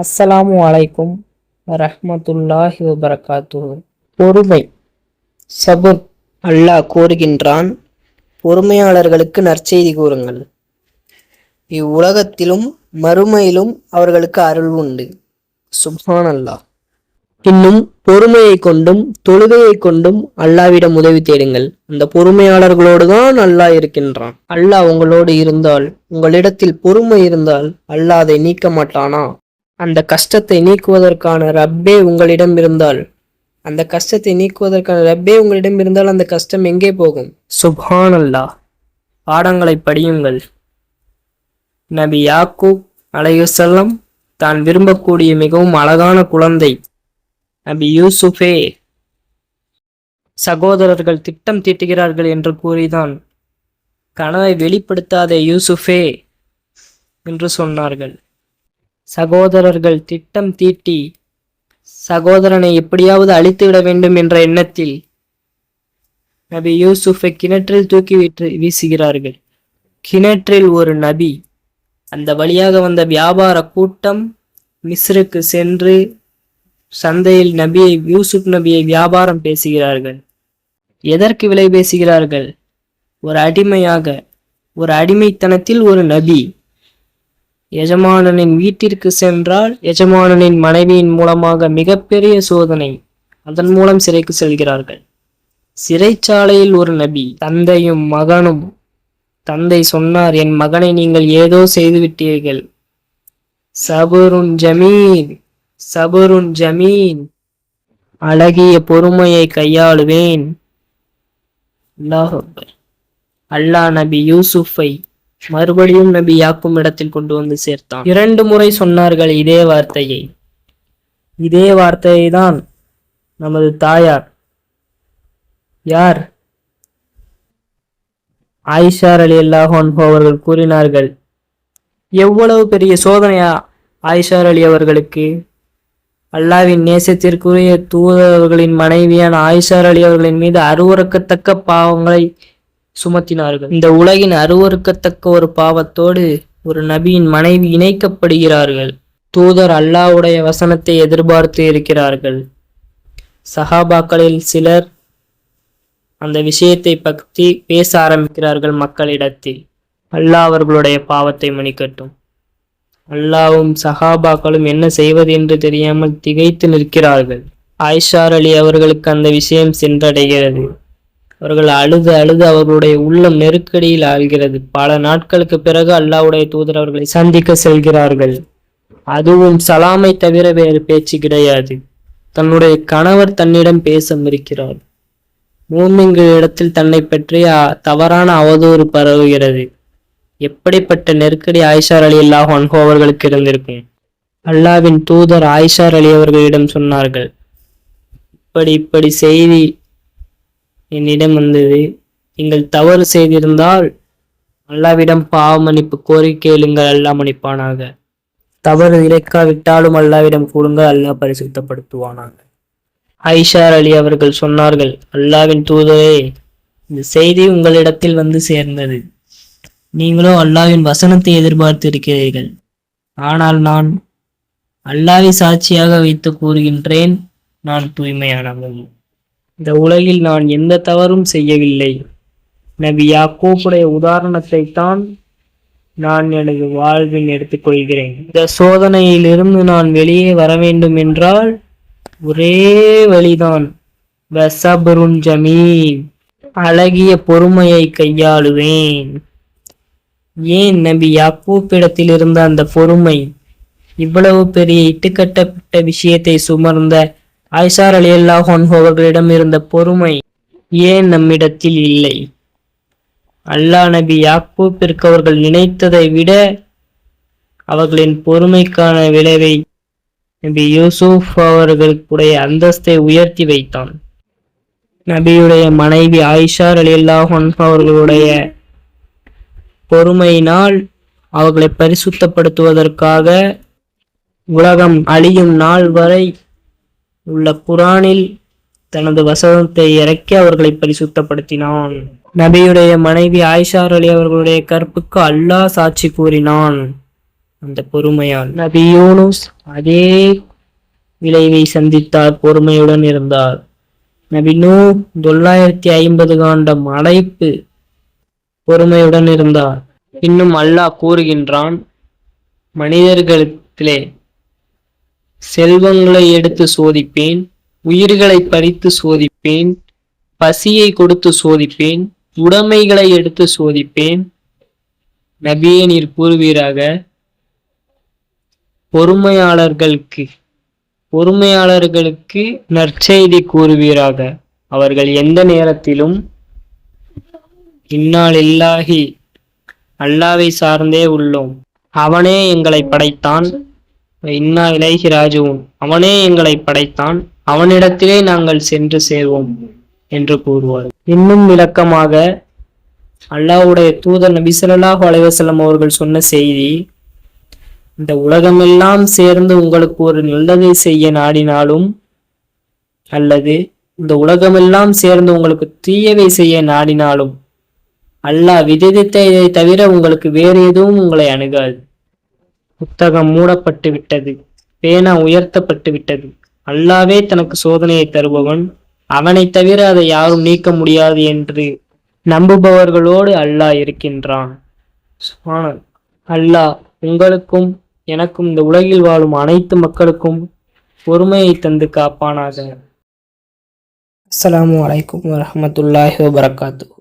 அஸ்ஸலாமு அலைக்கும் ரஹ்மத்துல்லாஹி வபரகாத்து பொறுமை சபுர் அல்லாஹ் கூறுகின்றான் பொறுமையாளர்களுக்கு நற்செய்தி கூறுங்கள். இவ்வுலகத்திலும் மறுமையிலும் அவர்களுக்கு அருள் உண்டு. சுப்ஹான் அல்லாஹ் இன்னும் பொறுமையை கொண்டும் தொழுகையை கொண்டும் அல்லாவிடம் உதவி தேடுங்கள். அந்த பொறுமையாளர்களோடு தான் அல்லாஹ் இருக்கின்றான். அல்லாஹ் உங்களோடு இருந்தால் உங்களிடத்தில் பொறுமை இருந்தால் அல்லாஹ் அதை நீக்க மாட்டானா? அந்த கஷ்டத்தை நீக்குவதற்கான ரப்பே உங்களிடம் இருந்தால். அந்த கஷ்டத்தை நீக்குவதற்கான ரப்பே உங்களிடம் இருந்தால் அந்த கஷ்டம் எங்கே போகும்? சுப்ஹான் அல்லாஹ் பாடங்களை படியுங்கள். நபி யாக்கூப் அலையுசல்லம் தான் விரும்பக்கூடிய மிகவும் அழகான குழந்தை. நபி யூசுஃபே சகோதரர்கள் திட்டம் தீட்டுகிறார்கள் என்று கூறிதான். கனவை வெளிப்படுத்தாதே யூசுஃபே என்று சொன்னார்கள். சகோதரர்கள் திட்டம் தீட்டி சகோதரனை எப்படியாவது அழித்துவிட வேண்டும் என்ற எண்ணத்தில் நபி யூசுஃபை கிணற்றில் தூக்கி விட்டு வீசுகிறார்கள். கிணற்றில் ஒரு நபி அந்த வழியாக வந்த வியாபார கூட்டம் மிஸ்ருக்கு சென்று சந்தையில் நபியை யூசுப் நபியை வியாபாரம் பேசுகிறார்கள். எதற்கு விலை பேசுகிறார்கள்? ஒரு அடிமையாக ஒரு அடிமைத்தனத்தில் ஒரு நபி. எஜமானனின் வீட்டிற்கு சென்றால் எஜமானனின் மனைவியின் மூலமாக மிகப்பெரிய சோதனை. அதன் மூலம் சிறைக்கு செல்கிறார்கள். சிறைச்சாலையில் ஒரு நபி தந்தையும் மகனும். தந்தை சொன்னார் என் மகனை நீங்கள் ஏதோ செய்துவிட்டீர்கள். சபருன் ஜமீன் சபருன் ஜமீன். அழகிய பொறுமையை கையாளுவேன். அல்லாஹ் அல்லாஹ் நபி யூசுஃபை மறுபடியும் நபி யாக்கும் இடத்தில் கொண்டு வந்து சேர்த்தான். இரண்டு முறை சொன்னார்கள் இதே வார்த்தையை. இதே வார்த்தையை தான் நமது தாயார் யார்? ஆயிஷார் அலி அல்லாஹோன் அவர்கள் கூறினார்கள் எவ்வளவு பெரிய சோதனையா ஆயிஷார் அலி அவர்களுக்கு? அல்லாவின் நேசத்திற்குரிய தூதர்களின் மனைவியான ஆயிஷார் அலி அவர்களின் மீது அருவறுக்கத்தக்க பாவங்களை சுமத்தினார்கள். இந்த உலகின் அருவறுக்கத்தக்க ஒரு பாவத்தோடு ஒரு நபியின் மனைவி இணைக்கப்படுகிறார்கள். தூதர் அல்லாஹ்வுடைய வசனத்தை எதிர்பார்த்து இருக்கிறார்கள். சஹாபாக்களில் சிலர் அந்த விஷயத்தை பற்றி பேச ஆரம்பிக்கிறார்கள் மக்களிடத்தில். அல்லாஹ் அவர்களுடைய பாவத்தை மன்னிக்கட்டும். அல்லாவும் சஹாபாக்களும் என்ன செய்வது என்று தெரியாமல் திகைத்து நிற்கிறார்கள். ஆயிஷார் அலி அவர்களுக்கு அந்த விஷயம் சென்றடைகிறது. அவர்கள் அழுது அழுது அவர்களுடைய உள்ளம் நெருக்கடியில் ஆள்கிறது பல நாட்களுக்கு பிறகு அல்லாவுடைய தூதர் அவர்களை சந்திக்க செல்கிறார்கள். அதுவும் சலாமை தவிர வேறு பேச்சு கிடையாது. தன்னுடைய கணவர் தன்னிடம் பேச மறுக்கிறார் மூமிங்களிடத்தில் தன்னை பற்றி அ- தவறான அவதூறு பரவுகிறது. எப்படிப்பட்ட நெருக்கடி ஆயிஷார் அலி அல்லாஹ் அன்ஹோ அவர்களுக்கு இருந்திருக்கும்? அல்லாவின் தூதர் ஆயிஷார் அலி அவர்களிடம் சொன்னார்கள். இப்படி இப்படி செய்தி என்னிடம் வந்தது. நீங்கள் தவறு செய்திருந்தால் அல்லாவிடம் பாவ மன்னிப்பு கோரி கேளுங்கள் அல்லாஹ் மன்னிப்பானாக. தவறு இழைக்காவிட்டாலும் அல்லாவிடம் கூடுங்கள் அல்லாஹ் பரிசுத்தப்படுத்துவானாங்க ஐஷார் அலி அவர்கள் சொன்னார்கள் அல்லாவின் தூதரே இந்த செய்தி உங்களிடத்தில் வந்து சேர்ந்தது. நீங்களோ அல்லாவின் வசனத்தை எதிர்பார்த்து இருக்கிறீர்கள் ஆனால் நான் அல்லாவை சாட்சியாக வைத்து கூறுகின்றேன். நான் தூய்மையானவன். இந்த உலகில் நான் எந்த தவறும் செய்யவில்லை. நபி யாக்கோப்புடைய உதாரணத்தை தான் நான் எனது வாழ்வில் எடுத்துக்கொள்கிறேன். இந்த சோதனையிலிருந்து நான் வெளியே வர வேண்டும் என்றால் ஒரே வழிதான். வசபருன் ஜமீல் அழகிய பொறுமையை கையாளுவேன். ஏன் நபி யாக்கூப்பிடத்தில் இருந்த அந்த பொறுமை? இவ்வளவு பெரிய இட்டுக்கட்டப்பட்ட விஷயத்தை சுமர்ந்த ஆயிஷார் அலி அல்லாஹோன் அவர்களிடம் இருந்த பொறுமை ஏன் நம்மிடத்தில் இல்லை? அல்லாஹ் நபி யாக்கூப்பிற்கு அவர்கள் நினைத்ததை விட அவர்களின் பொறுமைக்கான விளைவை நபி யூசுப் அவர்களுடைய அந்தஸ்தை உயர்த்தி வைத்தான். நபியுடைய மனைவி ஆயிஷார் அலி அவர்களுடைய பொறுமையினால் அவர்களை பரிசுத்தப்படுத்துவதற்காக உலகம் அழியும் நாள் வரை உள்ள குரானில் தனது வசனத்தை இறக்கி அவர்களை பரிசுத்தப்படுத்தினான். நபியுடைய மனைவி ஆயிஷார் அலி அவர்களுடைய கற்புக்கு அல்லாஹ் சாட்சி கூறினான். அந்த பொறுமையால் நபி யூனுஸ் அதே விளைவை சந்தித்தார் பொறுமையுடன் இருந்தார். நபி நூ தொள்ளாயிரத்தி ஐம்பது காண்டம் அழைப்பு பொறுமையுடன் இருந்தார். இன்னும் அல்லாஹ் கூறுகின்றான் மனிதர்களிடத்திலே செல்வங்களை எடுத்து சோதிப்பேன் உயிர்களை பறித்து சோதிப்பேன் பசியை கொடுத்து சோதிப்பேன் உடைமைகளை எடுத்து சோதிப்பேன். நபியே நீர் கூறுவீராக பொறுமையாளர்களுக்கு பொறுமையாளர்களுக்கு நற்செய்தி கூறுவீராக. அவர்கள் எந்த நேரத்திலும் இன்னால் இல்லாஹி அல்லாவை சார்ந்தே உள்ளோம். அவனே எங்களை படைத்தான். இன்னா இலைஹி ராஜுவும் அவனே எங்களை படைத்தான். அவனிடத்திலே நாங்கள் சென்று சேர்வோம் என்று கூறுவார். இன்னும் விளக்கமாக அல்லாஹ்வுடைய தூதர் நபி ஸல்லல்லாஹு அலைஹி அவர்கள் சொன்ன செய்தி இந்த உலகமெல்லாம் சேர்ந்து உங்களுக்கு ஒரு நல்லதை செய்ய நாடினாலும் அல்லது இந்த உலகமெல்லாம் சேர்ந்து உங்களுக்கு தீயவை செய்ய நாடினாலும் அல்லாஹ் விதித்த இதை தவிர உங்களுக்கு வேறு எதுவும் உங்களை அணுகாது. புத்தகம் மூடப்பட்டு விட்டது பேனா உயர்த்தப்பட்டு விட்டது அல்லாவே தனக்கு சோதனையை தருபவன் அவனைத் தவிர அதை யாரும் நீக்க முடியாது என்று நம்புபவர்களோடு அல்லாஹ் இருக்கின்றான். அல்லாஹ் உங்களுக்கும் எனக்கும் இந்த உலகில் வாழும் அனைத்து மக்களுக்கும் பொறுமையை தந்து காப்பானாக. அஸ்லாம் வலைக்கம் வரமத்துல்லாஹி வபரகாத்து.